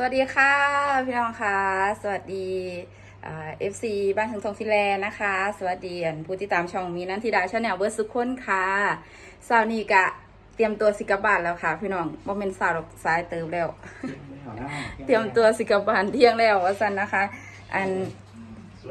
สวัสดีค่ะพี่น้องค่ะ สวัสดีเอฟซีบ้านถึงทองฟิแลนด์นะคะ สวัสดีอันผู้ที่ตามช่องมีนันทิดาชาแนลเบอร์สุขคนค่ะสาวนี้กะเตรียมตัวสิกลับบานแล้วค่ะ พี่น้องบ่เป็นสาวดอกสายเติมแล้ว เตรียมตัวสิกลับบานเที่ยงแล้วว่าสันนะคะ อัน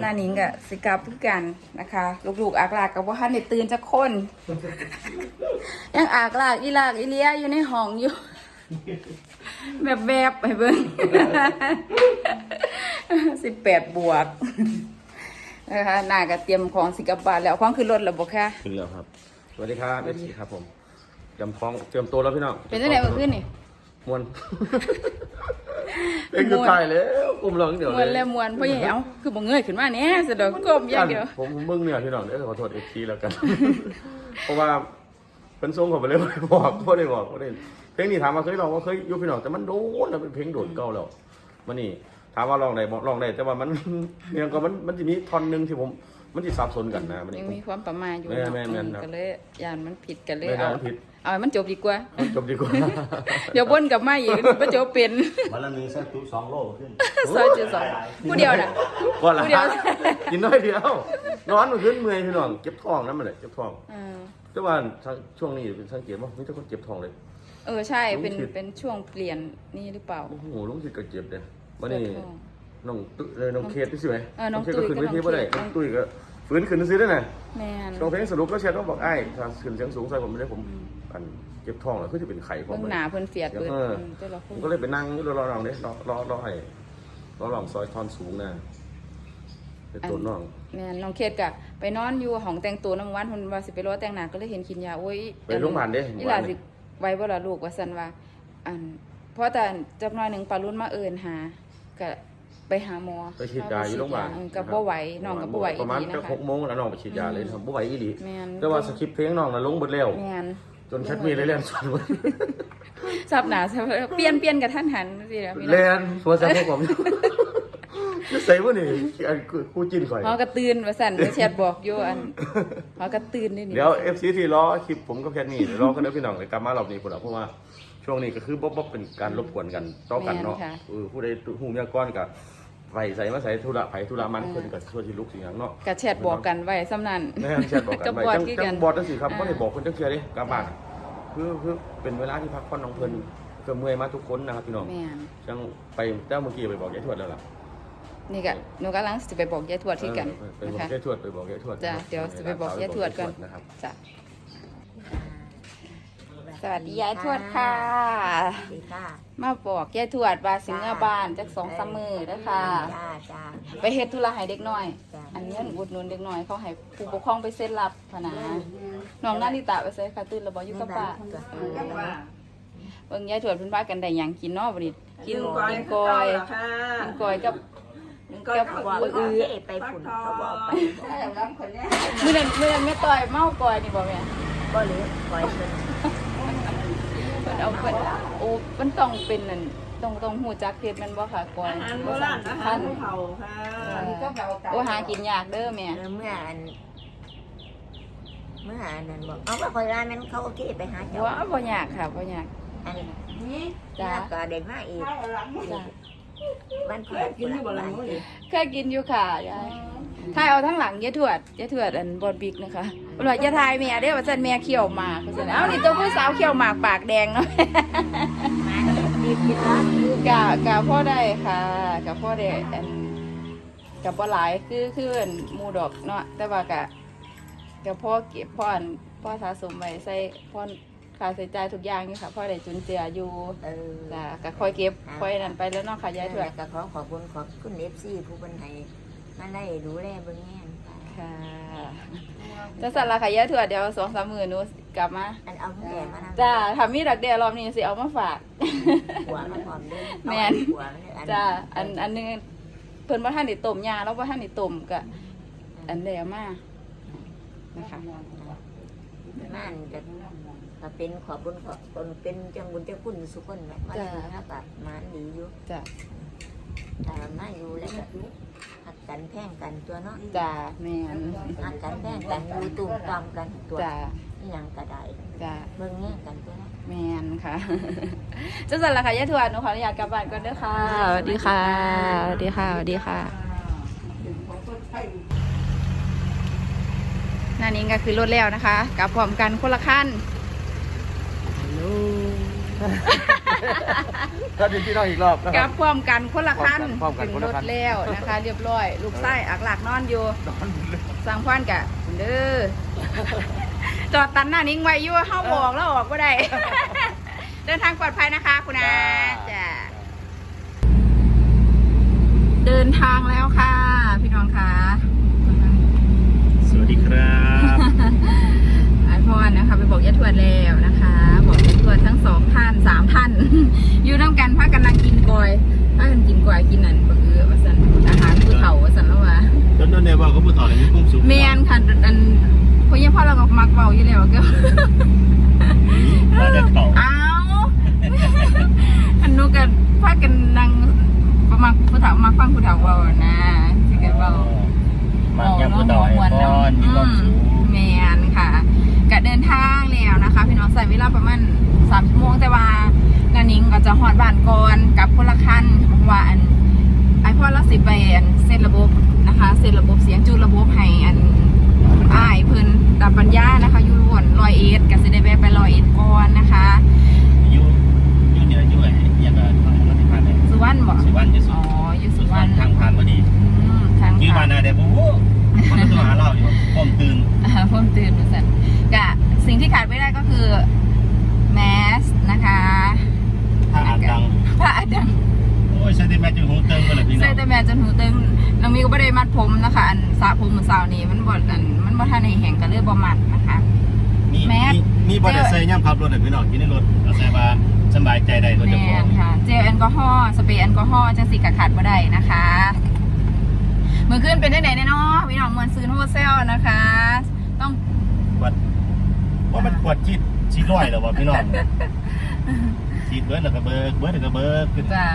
หน้านิ้งกับสิกลับเพื่อกันนะคะ ลูกๆอากลากกับว่าฮันได้ตื่นจะคน ยังอากลากอีลากอีเลียอยู่ในห้องอยู่ แบบแบบๆไปเบิ้งสิบแปดบวกนะคะนาก็เตรียมของสิกลับบาทแล้วของขึ้นรถแล้วบอกค่ะขึ้นแล้วครับ สวัสดีครับเอฟซีครับผมเตรียมท้องเตรียมตัวแล้วพี่น้องเป็นจังไดเมื่อคืนนี่มวนเป็นคือถ่ายแล้วกลุ่มเราเดี๋ยวมวนแล้วมวนเพราะยังไงเอ้าคือบ่เงยขึ้นมาเนี่ยสะดอกกลมอย่างเดียวผมเบิ่งเนี่ยพี่น้องเดี๋ยวขอโทษเอฟซีแล้วกัน เพราะว่าเป็นทรงผมไปเลยบ่ได้บอกบ่ได้บอกบ่ได้ เพลงนี้ถามว่าเคยร้องว่าเคยอยุพี่น้องแต่มันโดนแล้วเป็นเพลงโดดเก่าแล้วมันนี่ถามว่าร้องได้บ่ร้องได้แต่ว่ามันเนี่ยก็มันมันจะมีท่อนหนึงที่ผม มันจะสับสนกันนะมันยังมีความประมาทอยู่แม่นแม่นแม่นเนาะครับ ก็เลยยานมันผิดกันเลยไม่ได้เอามันผิด เอาให้มันจบดีกว่าจบดีกว่า เดี๋ยวบนกลับมาอีกบ่จบเป็นวันละหนึ่งสักตุสองโลขึ้น ซอยจุดสองผู้เดียวน่ะ ว่าละผู้เดียว กินน้อยเดียวนอนมันขึ้นเมื่อยพี่น้องเจ็บท้องนั่นมันเลยเจ็บท้อง เออแต่ว่าช่วงนี้เป็นสังเกตว่ามีแต่คนเจ็บท้องเลย เออใช่เป็นลุงผิดเป็นช่วงเปลี่ยนนี่หรือเปล่า โอ้โหลุงสิก็เจ็บเลยวันนี้ปวดท้องน้องตุ้ยเลยน้องเคสที่สิไหมเออน้องเคสก็ขึ้นตุ้เวยกับทีบ่ได้น้น้อองงตุ้ตุ้ยยก็ฟื้นขึ้นซื้อได้น่ะแม่นช่วงเพลงสรุปก็เชียร์ต้องบอกไอ้ถ้าขึ้นเสียงสูงใส่ผมไม่ได้ผมอันเจ็บท้องแล้วคือจะเป็นไข่ผมเบิ่งหนาเพิ่นเฟียดเบิดเออมแต่ละคผนมก็เลยไปนั่งรอรอรองเนี่ยรอรอรอให้รอรองซอยทอนสูงนะเป็นตัวน้อง แม่นน้องเคสก็ไปนอนอยู่ห้องแต่งตัวน้ำวันเพิ่นว่าสิไปรอแต่งหน้าก็เลยเห็นกินยาโอ้ยไปโรงพยาบาลเด้นี่ล่ะสิ ไว้บ่ล่ะลูกว่าซั่นว่าอันเพราะแต่จักหน่อยหนึงปารุ่นมาเอิ้นหาก็ไปหาหมอไปฉีดยาอยู่โรงพยาบาลเออก็บ่ไหวน้องก็บ่ไหวประมาณอีหลีจะนะคะ หกโมงแล้วน้องไปฉีดยาเลยครับบ่ไหวอีหลีแม่น แต่ว่าสคริปต์เพลงน้องน่ะลงหมดแล้ว แม่นจนแคทมีเลยเล่นสวนหมดสับหนาสับเปลี่ยนเปลี่ยนกับท่านหันสินะพี่น้อง เล่นหัวใจพวกผม จะใส่ว่านี่อันคู่จิ้นข่อยเขากระตื่นว่าสั่นแชทบอกอยู่อันเขากระตื่นนี่นี่เดี๋ยว FC ที่รอคลิปผมกับแคทนี่เดี๋ยวรอกันเด้อพี่น้องเลยกลับมารอบนี้พุ่นล่ะเพราะว่าช่วงนี้ก็คือบ่บ่เป็นการรบกวนกันต่อกันเนาะเออผู้ใดหูเมียก้อนก็ไปใส่มาใส่ธุระไผธุระมันเพิ่นก็ช่วยสิลุกสิหยังเนาะกระแชทบอกกันไว้ซ้ำนั่นแม่นแชทบอกกันกัไว้บอดจังคือจักันงบอดจังสิครับอ่าบ่ได้บอกเพิ่นจังเทื่อเด้กลับบ้านคือคือเป็นเวลาที่พักผ่อนของเพิ่นก็เมื่อยมาทุกคนนะครับพี่น้อง แม่น จังไปเจ้าเมื่อกี้ไปบอกยายทวดแล้วล่ะ นี่ก็หนูกำลังสิไปบอกยายทวดที่กันเออไปบนะอกคะยายทวดไปบอกยายทวดจ้ะเดี๋ยวสิไปบอกยายทวดก่อน นะครับ จ้ะสวัสดียายทวดค่ะ สวัสดีค่ะมาบอกยายทวดว่าสิเมื่อบ้านจักสองสามมือเด้อค่ะจ้าจ้าไปเฮ็ดธุระให้เด็กน้อย จ้ะอันเงินอุดหนุนเด็กน้อยเขาให้ผู้ปกครองไปเซ็นรับพะนะน้องนาริตะไปใส่ค่ะตื่นแล้วบ่อยู่กับป้าเออเบิ่งยายทวดเพิ่นว่ากันได้หยังกินเนาะบัดนี้กินกินกอยกินกอยกับ ก็บอกว่าเจ๊ไปฝุ่นเขาบอกไปมื้อนั้นมื้อนั้นแม่ต้อยเมาก่อยนี่บ่แม่ก็เลือปล่อยเป็นเพิ่นเอาเพิ่นโอ้มันต้องเป็นนั่นต้องต้องฮู้จักเฮ็ดแม่นบ่ค่ะก่อยอาหารโบราณอาหารภูเขาค่ะโอ้หากินยากเด้อแม่เมื่ออันเมื่ออันนั้นบอกเอาว่าคนร้านนั้นเขาโอเคไปหาเจ้าว่าบ่ยากค่ะบ่ยากอันจ้าแล้วก็ได้มาอีก จ้า บ้านเพื่อนกินที่บ่ละมื้อเคยกินอยู่ค่ะยายถ่ายเอาทั้งหลังยายทวดยายทวดอันบอดบิ๊กนะคะบ่ว่าอย่าถ่ายแม่เด้อว่าซั่นแม่เคี้ยวหมากว่าซั่นเอ้านี่ตัวผู้สาวเคี้ยวหมากปากแดงเนาะมาดีกินร้านกะกะพ่อได้ค่ะกะพ่อได้อันกะบ่หลายคือคืออันหมู่ดอกเนาะแต่ว่ากะกะพ่อเก็บพ่ออันพ่อสะสมไว้ใส่พ่อ ค่าใช้จ่ายทุกอย่างอยู่ค่ะพ่อได้จุนเจืออยู่เออจ้ะกะค่อยเก็บค่อยนั่นไปแล้วเนาะค่ะยายทวดก็ขอขอบคุณขอบคุณเอฟซีผู้บรรไทยมาได้ดูแลเบื้องแง่ค่ะจะสั่นละค่ะยายทวดเดี๋ยวสองสามมื้อหนูกลับมาอันเอาแก่มาทำจ้าถ้ามีดักเดียรอบนี้สิเอามาฝากหัวมาพร้อมด้วยแม่นหัวมันเนี่ยจ้าอันอันหนึงเพิ่นว่าท่านได้ต้มยาแล้วว่าท่านได้ต้มก็อันเดียวมานะคะนั่นจะ ถ้าเป็นขอบบุญขอบคนเป็นจังบุญเจ้าคุณสุขคนแบบมาดีนะแบบมาดีอยู่จ้าแต่มาอยู่แล้วก็หักกันแพ่งกันตัวเนาะจ้าแม่นหักกันแพ่งกันอยู่ตุ่มตามกันตัวจ้านี่ยังก็ได้จจ้ะเบิ่งแง่กันตัวนะแมนค่ะจังสันละค่ะยายทวดหนูขออนุญาตกลับบ้านก่อนเด้อค่ะสวัสดีค่ะสวัสดีค่ะสวัสดีค่ะนั่นเองก็คือรถแล้วนะคะกลับพร้อมกันคนละขั้น ถ้าเป็นพี่น้องอีกรอบนะคกรัลับบ พร้อมกันคนละขั้นพร้อมกันถึพร้งอมกันรคนละถคัน แล้วนะคะ เรียบร้อย ลูกไส้อักหลักนอนอยู่สร้างพอนกะเด้อจอดตันหน้านิ่งไว้อยู่เข้าบอกแล้วออกก็ได้ เดินทางปลอดภัยนะคะคุณอาจ้ะเดินทางแล้วค่ะ พี่น้องค่ะ สวัสดีครับ เราก็ ด้มัดผมนะคะ อันสระผมเมื่อเช้านี้มันบดอันมันบ่ทันให้แห้งก็เลยบ่มัดนะคะมีแมสมีมีบอดี้เซย่ำขับรถเลยพี่น้องกินในรถเอาใส่มาสบายใจได้ตัวแมเจ้าของนค่ะ เจลแอลกอฮอล์สเปรย์แอลกอฮอล์จังสีกะขาดบ่ได้นะคะมือขึ้นเป็นได้ไหนแน่เนาะพี่น้องมวนซื้อโฮเซลนะคะ ต้องขวดว่ามันขวดชีดชีดร้อยเหรอวะพี่น้องชีดเบิร์ดแล้วก็เบิร์ดเบิร์ดแล้วก็เบิร์ดขึ้น จะ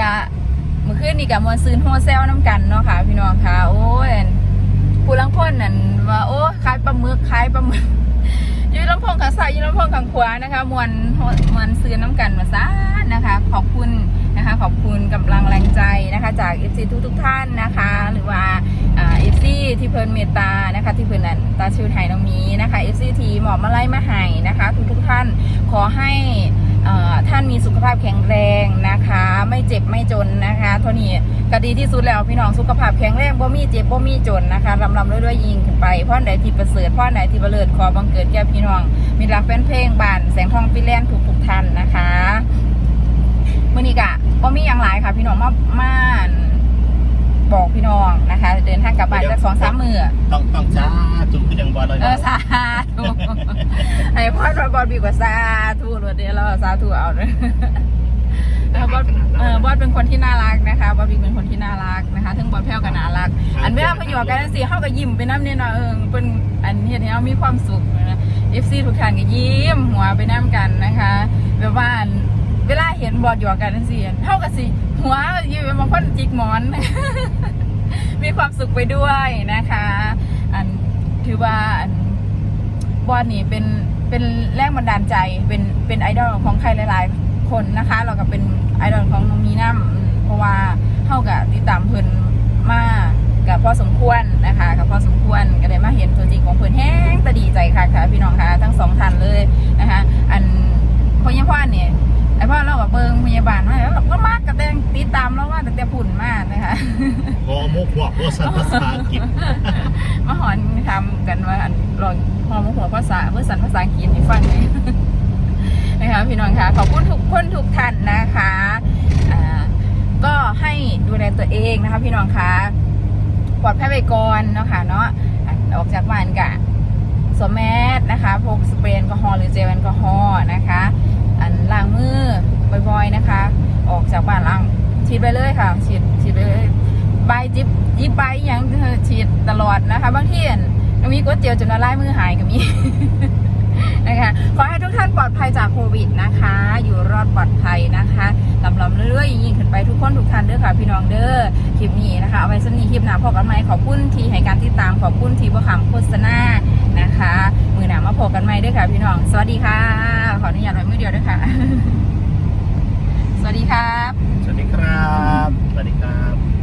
กะเมื่อคืนนี่กับมวนซื้อโฮเซลน้ำกันเนาะค่ะพี่น้องค่ะโอ้ยผู้ลังคนนั่นว่าโอ้ขายปลาหมึกขายปลาหมึกอยืนลำโพงข้างซ้ายยืนลำโพงข้างขวานะคะมวนมวนซื้อน้ำกันมาซะนะคะ ขอบคุณนะคะ ขอบคุณกำลังแรงใจนะคะ จากเอฟซีทุกทุกท่านนะคะ หรือว่าเอฟซีที่เพิ่นเมตตานะคะ ที่เพิ่นนั้นตาชื่อไทยน้องมีนะคะเอฟซีทีหมอบมาไล่มาให้นะคะ ทุกทุกท่านขอให้ ท่านมีสุขภาพแข็งแรงนะคะ ไม่เจ็บไม่จนนะคะเท่านี้ก็ดีที่สุดแล้วพี่น้องสุขภาพแข็งแรงบ่มีเจ็บบ่มีจนนะคะลำลำด้วยด้วยๆยิงขึ้นไปพ่อใดที่ประเสริฐพ่อใดที่ประเลิศขอบังเกิดแก่พี่น้อง มีรักแฟนเพลงบ้านแสงทองฟิแลนด์ทุกทุกๆท่านนะคะมื่อนี้กะบ่มีอย่างหลายค่ะ พี่น้องมามาบอกพี่น้องนะคะ เดินทางกลับบ้านจากสองสามมือต้องต้องจ้าจุ่มขึ้นยังบอลเลยเออสาธุ ไอ้พ่อมาบอลบีกว่าสาธุรวดเดียวแล้วสาธุเอาเลยเออบอลเออบอลเป็นคนที่น่ารักนะคะบอลบีเป็นคนที่น่ารักนะคะถึงบอลแพ้วก็น่ารัก อันเวลาเพนอยู่กันสิเขาก็ยิ้มไปน้ำเนี่ยเนาะเออเป็นอันเฮ็ดให้เรามีความสุขนะเอฟซีทุกท่านก็ยิ้มหัวไปน้ำกันนะคะแบบว่าอันเวลาเห็นบอลอยู่กันสิเท่ากับสิหัวยิ้มบางคนจิกหมอน มีความสุขไปด้วยนะคะ อันถือว่าอันบอลนี่เป็น เป็นแรงบันดาลใจเป็นเป็นไอดอลของใครหลาย ๆ คนนะคะ เราก็เป็นไอดอลของน้องมีน้ำอืมเพราะว่าเท่ากับติดตามเพิ่นมากับพอสมควรนะคะกับพอสมควรก็ได้มาเห็นตัวจริงของเพิ่นแห้งตะดีใจค่ะค่ะพี่น้องค่ะทั้งสองท่านเลยนะคะ อันพ่อยังพ่อเนี่ยไอพ่อเรากับเบิงพยาบาลมาแล้วเราก็มากกระแตงติดตามเราว่าแต่แต่ปุ่นมากนะคะโอ้โมกหัวโอสันภาษาอังกฤษมาหอน ทำกันว่าอันลองพอมหัวภาษาเพื่อสันภาษาอังกฤษให้ฟังเลยนะคะพี่น้องคะขอบคุณทุกคนทุกท่านนะคะอ่าก็ให้ดูแลตัวเองนะคะพี่น้องคะปลอดภัยไปก่อนเนาะค่ะเนาะออกจากบ้านกะสวมแมสนะคะพกสเปรย์แอลกอฮอล์หรือเจลแอลกอฮอล์นะคะอันล้างมือบ่อยๆนะคะ ออกจากบ้านล้างฉีดไปเลยค่ะฉีดฉีดไปเลยใบจิบยิบใบอย่างฉีดตลอดนะคะ บางทีอันก็ มีก๋วยเตี๋ยวจนละลายมือหายกับมีนะคะขอให้ทุกท่านปลอดภัยจากโควิดนะคะ อยู่รอดปลอดภัยนะคะลำลำเรื่อยๆยิ่งขึ้นไปทุกคนทุกท่านเด้อค่ะพี่น้องเด้อคลิปนี้นะคะเอาไว้สนีคลิปหน้าพอกันไหมขอบคุณทีให้การติดตามขอบคุณทีประคำโฆษณานะคะ มือหนามาพบกันไหม่ด้วยค่ะพี่น้อง สวัสดีค่ะ ขออนุญาตไว้มือเดียวด้วยค่ะ สวัสดีครับ สวัสดีครับ สวัสดีครับ